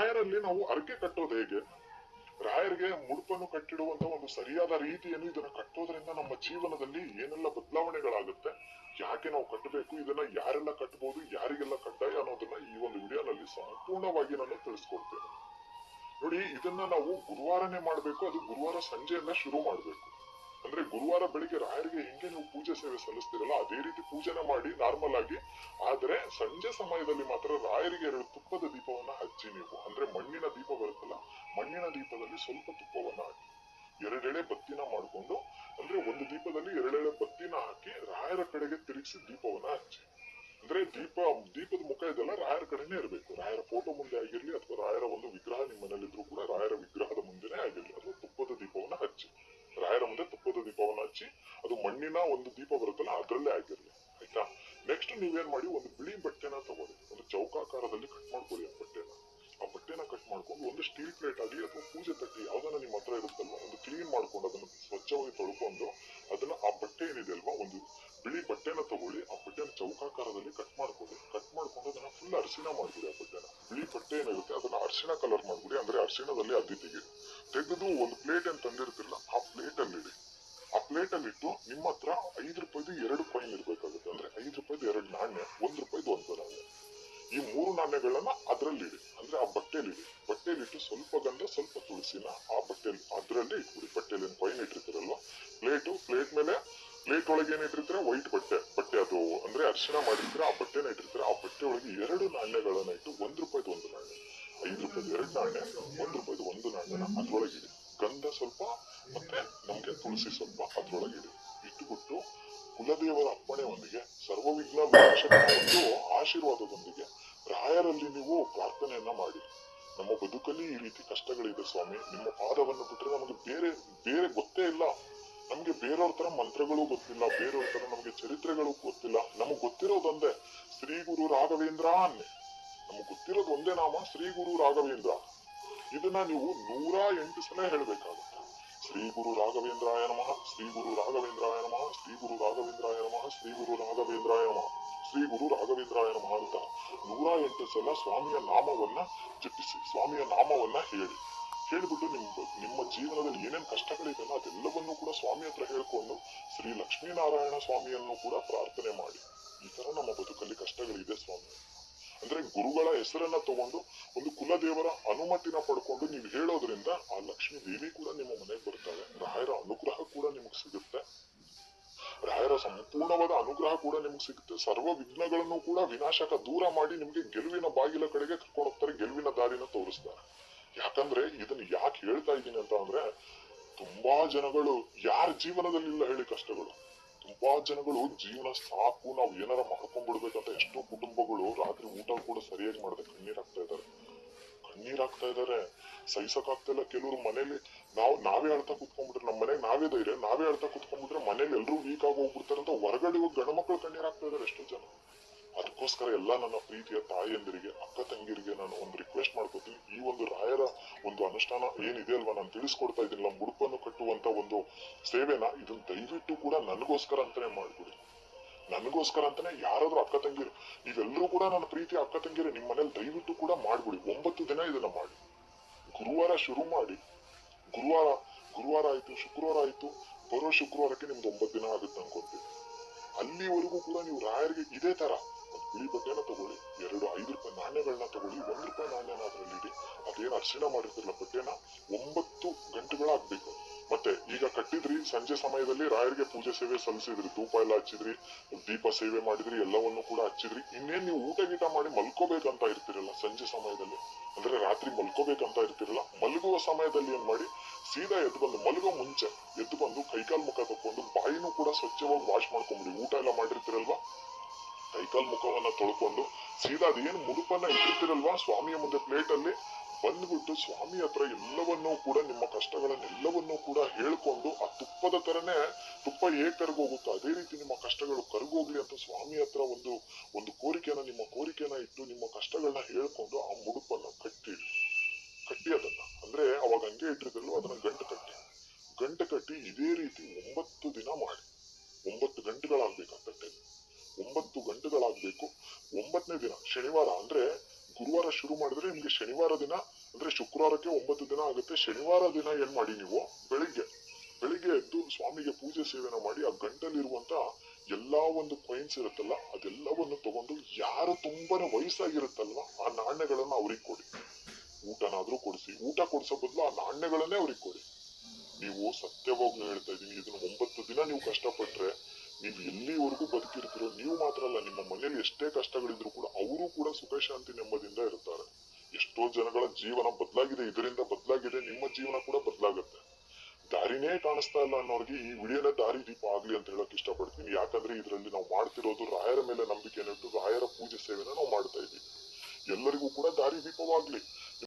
ರಾಯರಲ್ಲಿ ನಾವು ಅರಕೆ ಕಟ್ಟೋದು ಹೇಗೆ? ರಾಯರಿಗೆ ಮುಡುಪನ್ನು ಕಟ್ಟಿಡುವಂತ ಒಂದು ಸರಿಯಾದ ರೀತಿಯನ್ನು ಇದನ್ನ ಕಟ್ಟೋದ್ರಿಂದ ನಮ್ಮ ಜೀವನದಲ್ಲಿ ಏನೆಲ್ಲ ಬದಲಾವಣೆಗಳಾಗುತ್ತೆ, ಯಾಕೆ ನಾವು ಕಟ್ಟಬೇಕು, ಇದನ್ನ ಯಾರೆಲ್ಲ ಕಟ್ಟಬಹುದು ಯಾರಿಗೆಲ್ಲ ಕಡ್ಡಾಯ ಅನ್ನೋದನ್ನ ಈ ಒಂದು ವಿಡಿಯೋನಲ್ಲಿ ಸಂಪೂರ್ಣವಾಗಿ ನಾನು ತಿಳಿಸ್ಕೊಡ್ತೇನೆ. ನೋಡಿ, ಇದನ್ನ ನಾವು ಗುರುವಾರನೇ ಮಾಡ್ಬೇಕು, ಅದು ಗುರುವಾರ ಸಂಜೆಯನ್ನ ಶುರು ಮಾಡ್ಬೇಕು. ಅಂದ್ರೆ ಗುರುವಾರ ಬೆಳಿಗ್ಗೆ ರಾಯರಿಗೆ ಹೆಂಗೆ ನೀವು ಪೂಜೆ ಸೇವೆ ಸಲ್ಲಿಸ್ತೀರಲ್ಲ, ಅದೇ ರೀತಿ ಪೂಜೆನ ಮಾಡಿ ನಾರ್ಮಲ್ ಆಗಿ. ಆದ್ರೆ ಸಂಜೆ ಸಮಯದಲ್ಲಿ ಮಾತ್ರ ರಾಯರಿಗೆ ಎರಡು ತುಪ್ಪದ ದೀಪವನ್ನ ಹಚ್ಚಿ ನೀವು. ಅಂದ್ರೆ ಮಣ್ಣಿನ ದೀಪ ಬರುತ್ತಲ್ಲ, ಮಣ್ಣಿನ ದೀಪದಲ್ಲಿ ಸ್ವಲ್ಪ ತುಪ್ಪವನ್ನ ಹಾಕಿ. ಎರಡೆಳೆ ಬತ್ತಿನ ಮಾಡ್ಕೊಂಡು, ಅಂದ್ರೆ ಒಂದು ದೀಪದಲ್ಲಿ ಎರಡೆಳೆ ಬತ್ತಿನ ಹಾಕಿ ರಾಯರ ಕಡೆಗೆ ತಿರುಗಿಸಿ ದೀಪವನ್ನ ಹಚ್ಚಿ. ಅಂದ್ರೆ ದೀಪ, ದೀಪದ ಮುಖ ಇದೆಲ್ಲ ರಾಯರ ಕಡೆನೇ ಇರಬೇಕು. ರಾಯರ ಫೋಟೋ ಮುಂದೆ ಆಗಿರ್ಲಿ ಅಥವಾ ರಾಯರ ಒಂದು ವಿಗ್ರಹ ನಿಮ್ಮ ಮನೇಲಿದ್ರು ಕೂಡ ರಾಯರ ವಿಗ್ರಹದ ಮುಂದೆನೆ ಆಗಿರ್ಲಿ ಅಥವಾ ತುಪ್ಪದ ದೀಪವನ್ನ ಹಚ್ಚಿ ರಾಯರ ಮುಂದೆ ತುಪ್ಪದ ದೀಪವನ್ನ ಹಚ್ಚಿ ಅದು ಮಣ್ಣಿನ ಒಂದು ದೀಪ ಬರುತ್ತಲ್ಲ ಅದರಲ್ಲೇ ಆಗಿರಲಿ, ಆಯ್ತಾ? ನೆಕ್ಸ್ಟ್ ನೀವೇನ್ ಮಾಡಿ, ಒಂದು ಬಿಳಿ ಬಟ್ಟೆನ ತಗೊಳ್ಳಿ. ಒಂದು ಚೌಕಾಕಾರದಲ್ಲಿ ಕಟ್ ಮಾಡ್ಕೊಳ್ಳಿ ಆ ಬಟ್ಟೆನ. ಆ ಬಟ್ಟೆನ ಕಟ್ ಮಾಡ್ಕೊಂಡು ಒಂದು ಸ್ಟೀಲ್ ಪ್ಲೇಟ್ ಆಗಲಿ ಅಥವಾ ಪೂಜೆ ತಟ್ಟಿ, ಯಾವ್ದಾನ ನಿಮ್ಮ ಹತ್ರ ಇರುತ್ತಲ್ವಾ, ಒಂದು ಕ್ಲೀನ್ ಮಾಡ್ಕೊಂಡು ಅದನ್ನ ಸ್ವಚ್ಛವಾಗಿ ತೊಳ್ಕೊಂಡು ಅದನ್ನ ಆ ಬಟ್ಟೆ ಏನಿದೆ ಅಲ್ವಾ, ಒಂದು ಬಿಳಿ ಬಟ್ಟೆನ ತಗೊಳ್ಳಿ, ಆ ಬಟ್ಟೆನ ಚೌಕಾಕಾರದಲ್ಲಿ ಕಟ್ ಮಾಡ್ಕೊಳ್ಳಿ. ಕಟ್ ಮಾಡ್ಕೊಂಡು ಅದನ್ನ ಫುಲ್ ಅರಿಶಿನ ಮಾಡ್ಬಿಡಿ ಆ ಬಟ್ಟೆನ. ಬಿಳಿ ಬಟ್ಟೆ ಏನಿರುತ್ತೆ ಅದನ್ನ ಅರಿಶಿನ ಕಲರ್ ಮಾಡ್ಬಿಡಿ, ಅಂದ್ರೆ ಅರಿಶಿಣದಲ್ಲಿ ಅದಿತಿಗೆ. ತೆಗಿ ತೆಗೆದು ಒಂದು ಪ್ಲೇಟ್ ಏನ್ ತಂದಿರ್ತಿಲ್ಲ ಆ ಪ್ಲೇಟ್ ಅಲ್ಲಿ ಇಡಿ ಆ ಪ್ಲೇಟ್ ಅಲ್ಲಿ ಇಟ್ಟು ನಿಮ್ಮ ಹತ್ರ ಐದು ರೂಪಾಯಿದು ಎರಡು ಕಾಯಿನ್ ಇರ್ಬೇಕಾಗುತ್ತೆ. ಅಂದ್ರೆ ಐದು ರೂಪಾಯಿದು ಎರಡು ನಾಣ್ಯ ಒಂದ್ ರೂಪಾಯಿದು ಒಂದು ನಾಣ್ಯ ಈ ಮೂರು ನಾಣ್ಯಗಳನ್ನ ಅದರಲ್ಲಿ ಇಡಿ. ಅಂದ್ರೆ ಆ ಬಟ್ಟೆಲಿ ಇಡಿ. ಬಟ್ಟೆಲಿ ಇಟ್ಟು ಸ್ವಲ್ಪ ಗಂಧ, ಸ್ವಲ್ಪ ತುಳಸಿನ ಆ ಬಟ್ಟೆಲಿ, ಅದ್ರಲ್ಲಿ ಇಟ್ಬಿಡಿ. ಬಟ್ಟೆಲಿ ಏನ್ ಕಾಯಿನ್ ಇಟ್ಟಿರ್ತೀರಲ್ವ? ಪ್ಲೇಟು ಪ್ಲೇಟ್ ಮೇಲೆ ಪ್ಲೇಟ್ ಒಳಗೆ ಏನ್ ಇಟ್ಟಿರ್ತೀರ? ವೈಟ್ ಬಟ್ಟೆ. ಬಟ್ಟೆ ಅದು ಅಂದ್ರೆ ಅರಿಶಿಣ ಮಾಡಿರ್ತೀರ, ಆ ಬಟ್ಟೆನ ಇಟ್ಟಿರ್ತೀರ. ಆ ಬಟ್ಟೆ ಒಳಗೆ ಎರಡು ನಾಣ್ಯಗಳನ್ನ ಇಟ್ಟು ಒಂದ್ ರೂಪಾಯಿದು ಒಂದು ನಾಣ್ಯ ಐದು ರೂಪಾಯಿದು ಎರಡು ನಾಣ್ಯ ಒಂದ್ ರೂಪಾಯಿದು ಒಂದು ನಾಣ್ಯನ ಅದ್ರೊಳಗೆ ಇಡಿ. ಸ್ವಲ್ಪ ಮತ್ತೆ ನಮ್ಗೆ ತುಳಸಿ ಸ್ವಲ್ಪ ಅದ್ರೊಳಗೆ ಇಟ್ಟು ಕೊಟ್ಟು ಕುಲದೇವರ ಅಪ್ಪಣೆಯೊಂದಿಗೆ ಸರ್ವವಿಘ್ನ ವಿಘ್ನ ಆಶೀರ್ವಾದದೊಂದಿಗೆ ರಾಯರಲ್ಲಿ ನೀವು ಪ್ರಾರ್ಥನೆಯನ್ನ ಮಾಡಿ. ನಮ್ಮ ಬದುಕಲ್ಲಿ ಈ ರೀತಿ ಕಷ್ಟಗಳಿದೆ ಸ್ವಾಮಿ. ನಿಮ್ಮ ಪಾದವನ್ನು ಬಿಟ್ರೆ ನಮಗೆ ಬೇರೆ ಬೇರೆ ಗೊತ್ತೇ ಇಲ್ಲ. ನಮ್ಗೆ ಬೇರೆಯವ್ರ ತರ ಮಂತ್ರಗಳು ಗೊತ್ತಿಲ್ಲ, ಬೇರೆಯವ್ರ ತರ ನಮ್ಗೆ ಚರಿತ್ರೆಗಳು ಗೊತ್ತಿಲ್ಲ. ನಮಗ್ ಗೊತ್ತಿರೋದೊಂದೇ ಶ್ರೀ ಗುರು ರಾಘವೇಂದ್ರ ಅನ್ನೆ ನಮಗ್ ಗೊತ್ತಿರೋದು ಒಂದೇ ನಾಮ ಶ್ರೀ ಗುರು ರಾಘವೇಂದ್ರ. ಇದನ್ನ ನೀವು ನೂರ ಎಂಟು ಸಲ ಹೇಳಬೇಕಾಗುತ್ತೆ. ಶ್ರೀ ಗುರು ರಾಘವೇಂದ್ರಾಯ ನಮಃ, ಶ್ರೀ ಗುರು ರಾಘವೇಂದ್ರಾಯ ನಮಃ, ಶ್ರೀ ಗುರು ರಾಘವೇಂದ್ರಾಯ ನಮಃ, ಶ್ರೀ ಗುರು ರಾಘವೇಂದ್ರಾಯ ನಮಃ, ಶ್ರೀ ಗುರು ರಾಘವೇಂದ್ರಾಯ ನಮಃ ಅಂತ ನೂರ ಎಂಟು ಸಲ ಸ್ವಾಮಿಯ ನಾಮವನ್ನ ಜಪಿಸಿ, ಸ್ವಾಮಿಯ ನಾಮವನ್ನ ಹೇಳಿ. ಹೇಳ್ಬಿಟ್ಟು ನಿಮ್ಮ ನಿಮ್ಮ ಜೀವನದಲ್ಲಿ ಏನೇನು ಕಷ್ಟಗಳಿದೆಯಲ್ಲ ಅದೆಲ್ಲವನ್ನೂ ಕೂಡ ಸ್ವಾಮಿ ಹತ್ರ ಹೇಳ್ಕೊಂಡು ಶ್ರೀ ಲಕ್ಷ್ಮೀನಾರಾಯಣ ಸ್ವಾಮಿಯನ್ನು ಕೂಡ ಪ್ರಾರ್ಥನೆ ಮಾಡಿ. ಈ ತರ ನಮ್ಮ ಬದುಕಲ್ಲಿ ಕಷ್ಟಗಳಿದೆ ಅಂದ್ರೆ ಗುರುಗಳ ಹೆಸರನ್ನ ತಗೊಂಡು ಒಂದು ಕುಲದೇವರ ಅನುಮತಿನ ಪಡ್ಕೊಂಡು ನೀವು ಹೇಳೋದ್ರಿಂದ ಆ ಲಕ್ಷ್ಮೀ ದೇವಿ ಕೂಡ ನಿಮ್ಮ ಮನೆಗೆ ಬರ್ತಾಳೆ. ರಾಯರ ಅನುಗ್ರಹ ಕೂಡ ನಿಮಗೆ ಸಿಗುತ್ತೆ. ರಾಯರ ಸಂಪೂರ್ಣವಾದ ಅನುಗ್ರಹ ಕೂಡ ನಿಮ್ಗೆ ಸಿಗುತ್ತೆ. ಸರ್ವ ವಿಘ್ನಗಳನ್ನು ಕೂಡ ವಿನಾಶಕ ದೂರ ಮಾಡಿ ನಿಮ್ಗೆ ಗೆಲುವಿನ ಬಾಗಿಲ ಕಡೆಗೆ ಕರ್ಕೊಂಡು ಹೋಗ್ತಾರೆ, ಗೆಲುವಿನ ದಾರಿನ ತೋರಿಸ್ತಾರೆ. ಯಾಕಂದ್ರೆ ಇದನ್ನ ಯಾಕೆ ಹೇಳ್ತಾ ಇದ್ದೀನಿ ಅಂತ ಅಂದ್ರೆ ತುಂಬಾ ಜನಗಳು ಯಾರ ಜೀವನದಲ್ಲಿ ಇಲ್ಲ ಹೇಳಿ ಕಷ್ಟಗಳು. ತುಂಬಾ ಜನಗಳು ಜೀವನ ಸಾಕು, ನಾವು ಏನಾರ ಮಾಡ್ಕೊಂಡ್ಬಿಡ್ಬೇಕಂತ ಎಷ್ಟೋ ಕುಟುಂಬಗಳು ರಾತ್ರಿ ಊಟ ಕೂಡ ಸರಿಯಾಗಿ ಮಾಡದೆ, ಕಣ್ಣೀರ್ ಹಾಕ್ತಾ ಇದಾರೆ ಕಣ್ಣೀರ್ ಹಾಕ್ತಾ ಇದಾರೆ ಸಹಿಸಕ್ಕಾಗ್ತಿಲ್ಲ ಕೆಲವರು ಮನೇಲಿ ನಾವು, ನಾವೇ ಅಳ್ತಾ ಕುತ್ಕೊಂಡ್ಬಿಟ್ರೆ ನಮ್ಮ ಮನೆಗೆ ನಾವೇ ಧೈರ್ಯ, ನಾವೇ ಅಳ್ತಾ ಕುತ್ಕೊಂಡ್ಬಿಟ್ರೆ ಮನೇಲಿ ಎಲ್ರೂ ವೀಕ್ ಆಗಿ ಹೋಗ್ಬಿಡ್ತಾರೆ ಅಂತ ಹೊರಗಡೆ ಹೋಗಿ ಗಂಡು ಮಕ್ಕಳು ಕಣ್ಣೀರ್ ಹಾಕ್ತಾ ಇದಾರೆ ಎಷ್ಟೋ ಜನ. ಅದಕ್ಕೋಸ್ಕರ ಎಲ್ಲ ನನ್ನ ಪ್ರೀತಿಯ ತಾಯಿಯಂದಿರಿಗೆ, ಅಕ್ಕ ತಂಗಿರಿಗೆ ನಾನು ಒಂದು ರಿಕ್ವೆಸ್ಟ್ ಮಾಡ್ಕೋತೀನಿ. ಈ ಒಂದು ರಾಯರ ಒಂದು ಅನುಷ್ಠಾನ ಏನಿದೆ ಅಲ್ವಾ? ನಾನು ತಿಳಿಸ್ಕೊಡ್ತಾ ಇದ್ದೀನಲ್ಲ ಮುಡುಪನ್ನು ಕಟ್ಟುವಂತ ಒಂದು ಸೇವೆನ ಇದನ್ನ ದಯವಿಟ್ಟು ಕೂಡ ನನಗೋಸ್ಕರ ಅಂತಾನೆ ಮಾಡ್ಬಿಡಿ. ನನಗೋಸ್ಕರ ಅಂತಾನೆ ಯಾರಾದ್ರೂ ಅಕ್ಕ ತಂಗಿರು ನೀವೆಲ್ಲರೂ ಕೂಡ ನನ್ನ ಪ್ರೀತಿ ಅಕ್ಕ ತಂಗಿರು ನಿಮ್ಮ ಮನೇಲಿ ದಯವಿಟ್ಟು ಕೂಡ ಮಾಡ್ಬಿಡಿ. ಒಂಬತ್ತು ದಿನ ಇದನ್ನ ಮಾಡಿ. ಗುರುವಾರ ಶುರು ಮಾಡಿ. ಗುರುವಾರ ಗುರುವಾರ ಆಯ್ತು, ಶುಕ್ರವಾರ ಆಯ್ತು. ಬರೋ ಶುಕ್ರವಾರಕ್ಕೆ ನಿಮ್ದು ಒಂಬತ್ತು ದಿನ ಆಗುತ್ತೆ ಅನ್ಕೊಂತೀನಿ ಅಲ್ಲಿವರೆಗೂ ಕೂಡ ನೀವು ರಾಯರಿಗೆ ಇದೇ ತರ ಬಿಳಿ ಬಟ್ಟೆನ ತಗೊಳ್ಳಿ. ಎರಡು ಐದು ರೂಪಾಯಿ ನಾಣ್ಯಗಳನ್ನ ತಗೊಳ್ಳಿ. ಒಂದ್ ರೂಪಾಯಿ ನಾಣ್ಯನ ಅದ್ರಲ್ಲಿ ಇಡಿ ಅದೇನು ಅರ್ಶಿಣ ಮಾಡಿರ್ತಿರಲ್ಲ ಬಟ್ಟೆನ? ಒಂಬತ್ತು ಗಂಟೆಗಳಾಗ್ಬೇಕು. ಮತ್ತೆ ಈಗ ಕಟ್ಟಿದ್ರಿ, ಸಂಜೆ ಸಮಯದಲ್ಲಿ ರಾಯರಿಗೆ ಪೂಜೆ ಸೇವೆ ಸಲ್ಲಿಸಿದ್ರಿ. ಧೂಪ ಎಲ್ಲ ಹಚ್ಚಿದ್ರಿ, ದೀಪ ಸೇವೆ ಮಾಡಿದ್ರಿ, ಎಲ್ಲವನ್ನು ಕೂಡ ಹಚ್ಚಿದ್ರಿ. ಇನ್ನೇನ್ ನೀವು ಊಟ ಗೀಟ ಮಾಡಿ ಮಲ್ಕೋಬೇಕಂತ ಇರ್ತಿರಲ್ಲ ಸಂಜೆ ಸಮಯದಲ್ಲಿ? ಅಂದ್ರೆ ರಾತ್ರಿ ಮಲ್ಕೋಬೇಕಂತ ಇರ್ತಿರಲ್ಲ? ಮಲಗುವ ಸಮಯದಲ್ಲಿ ಏನ್ ಮಾಡಿ? ಸೀದಾ ಎದ್ದು ಬಂದು, ಮಲಗೋ ಮುಂಚೆ ಎದ್ದು ಬಂದು ಕೈಕಾಲ್ ಮುಖ ತಕೊಂಡು, ಬಾಯಿನೂ ಕೂಡ ಸ್ವಚ್ಛವಾಗಿ ವಾಶ್ ಮಾಡ್ಕೊಂಬಿಡಿ. ಊಟ ಎಲ್ಲ ಮಾಡಿರ್ತಿರಲ್ವಾ? ಕೈಕಾಲ್ ಮುಖವನ್ನ ತೊಳ್ಕೊಂಡು ಸೀದಾ ಅದೇನು ಮುಡುಪನ್ನ ಇಟ್ಟಿರ್ತಿರಲ್ವಾ ಸ್ವಾಮಿಯ ಮುಂದೆ ಪ್ಲೇಟ್ ಅಲ್ಲಿ? ಬಂದ್ಬಿಟ್ಟು ಸ್ವಾಮಿ ಹತ್ರ ಎಲ್ಲವನ್ನೂ ಕೂಡ, ನಿಮ್ಮ ಕಷ್ಟಗಳನ್ನೆಲ್ಲವನ್ನೂ ಕೂಡ ಹೇಳ್ಕೊಂಡು ಆ ತುಪ್ಪದ ತರನೇ ತುಪ್ಪ ಹೇಗ್ ಕರಗೋಗುತ್ತೋ ಅದೇ ರೀತಿ ನಿಮ್ಮ ಕಷ್ಟಗಳು ಕರಗೋಗ್ಲಿ ಅಂತ ಸ್ವಾಮಿ ಹತ್ರ ಒಂದು ಒಂದು ಕೋರಿಕೆಯನ್ನ, ನಿಮ್ಮ ಕೋರಿಕೆನ ಇಟ್ಟು ನಿಮ್ಮ ಕಷ್ಟಗಳನ್ನ ಹೇಳ್ಕೊಂಡು ಆ ಮುಡುಪನ್ನ ಕಟ್ಟಿ ಕಟ್ಟಿ ಅದನ್ನ. ಅಂದ್ರೆ ಅವಾಗ ಹಂಗೆ ಇಟ್ಟಿರ್ತಿರಲ್ವ? ಅದನ್ನ ಗಂಟು ಕಟ್ಟಿ. ಗಂಟು ಕಟ್ಟಿ ಇದೇ ರೀತಿ ಒಂಬತ್ತು ದಿನ ಮಾಡಿ. ಒಂಬತ್ತು ಗಂಟೆಗಳಾಗ್ಬೇಕು ಗಂಟೆಗಳಾಗ್ಬೇಕು ಒಂಬತ್ತನೇ ದಿನ, ಶನಿವಾರ ಅಂದ್ರೆ ಗುರುವಾರ ಶುರು ಮಾಡಿದ್ರೆ ನಿಮ್ಗೆ ಶನಿವಾರ ದಿನ, ಅಂದ್ರೆ ಶುಕ್ರವಾರಕ್ಕೆ ಒಂಬತ್ತು ದಿನ ಆಗುತ್ತೆ. ಶನಿವಾರ ದಿನ ಏನ್ ಮಾಡಿ ನೀವು? ಬೆಳಿಗ್ಗೆ. ಬೆಳಿಗ್ಗೆ ಎದ್ದು ಸ್ವಾಮಿಗೆ ಪೂಜೆ ಸೇವೆನ ಮಾಡಿ ಆ ಗಂಟಲಿರುವಂತ ಎಲ್ಲಾ ಒಂದು ಕಾಯಿನ್ಸ್ ಇರುತ್ತಲ್ಲ, ಅದೆಲ್ಲವನ್ನು ತಗೊಂಡು ಯಾರು ತುಂಬಾನೇ ವಯಸ್ಸಾಗಿರುತ್ತಲ್ವಾ, ಆ ನಾಣ್ಯಗಳನ್ನ ಅವ್ರಿಗೆ ಕೊಡಿ. ಊಟನಾದ್ರೂ ಕೊಡಿಸಿ. ಊಟ ಕೊಡ್ಸೋ ಬದಲು ಆ ನಾಣ್ಯಗಳನ್ನೇ ಅವ್ರಿಗೆ ಕೊಡಿ. ನೀವು ಸತ್ಯವಾಗ್ಲೂ ಹೇಳ್ತಾ ಇದೀನಿ ಇದನ್ನ ಒಂಬತ್ತು ದಿನ ನೀವು ಕಷ್ಟಪಟ್ರೆ, ನೀವು ಎಲ್ಲಿವರೆಗೂ ಬದುಕಿರ್ತೀರೋ ಎಷ್ಟೇ ಕಷ್ಟಗಳಿದ್ರು ಕೂಡ ಅವರು ಕೂಡ ಸುಖ ಶಾಂತಿ ನೆಮ್ಮದಿಯಿಂದ ಇರ್ತಾರೆ. ಎಷ್ಟೋ ಜನಗಳ ಜೀವನ ಬದಲಾಗಿದೆ, ಇದರಿಂದ ಬದಲಾಗಿದೆ, ನಿಮ್ಮ ಜೀವನ ಕೂಡ ಬದಲಾಗುತ್ತೆ. ದಾರಿನೇ ಕಾಣಿಸ್ತಾ ಇಲ್ಲ ಅನ್ನೋರ್ಗೆ ಈ ವಿಡಿಯೋನ ದಾರಿ ದೀಪ ಆಗ್ಲಿ ಅಂತ ಹೇಳಕ್ ಇಷ್ಟಪಡ್ತೀನಿ. ಯಾಕಂದ್ರೆ ಇದರಲ್ಲಿ ನಾವು ಮಾಡ್ತಿರೋದು ರಾಯರ ಮೇಲೆ ನಂಬಿಕೆ ಇಟ್ಟು ರಾಯರ ಪೂಜೆ ಸೇವೆನ ನಾವು ಮಾಡ್ತಾ ಇದ್ದೀವಿ. ಎಲ್ಲರಿಗೂ ಕೂಡ ದಾರಿ ದೀಪವಾಗ್ಲಿ.